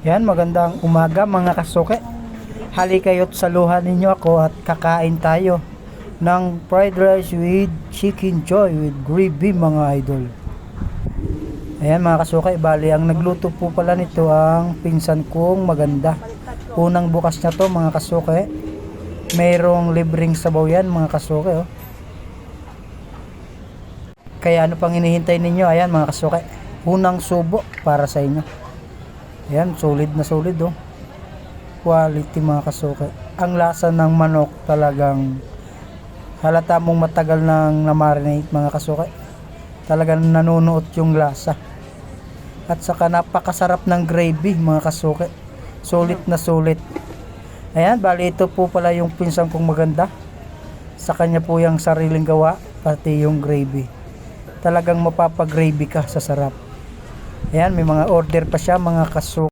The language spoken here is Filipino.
Yan, magandang umaga mga kasuke. Hali kayo't saluhan ninyo ako at kakain tayo ng fried rice with chicken joy with gravy mga idol. Ayan mga kasuke, bali ang nagluto po pala nito ang pinsan kong maganda. Unang bukas na to mga kasuke. Mayroong libreng sabaw yan mga kasuke. Oh. Kaya ano pang hinihintay ninyo? Ayan mga kasuke. Unang subo para sa inyo. Ayan, solid na solid oh. Quality mga kasuke. Ang lasa ng manok talagang halata mong matagal nang na-marinate mga kasuke. Talagang nanunuot yung lasa. At saka napakasarap ng gravy mga kasuke. Sulit na sulit. Ayan, bali ito po pala yung pinsan kong maganda. Sa kanya po yung sariling gawa, pati yung gravy. Talagang mapapag-gravy ka sa sarap. Ayan, may mga order pa siya mga kasuke.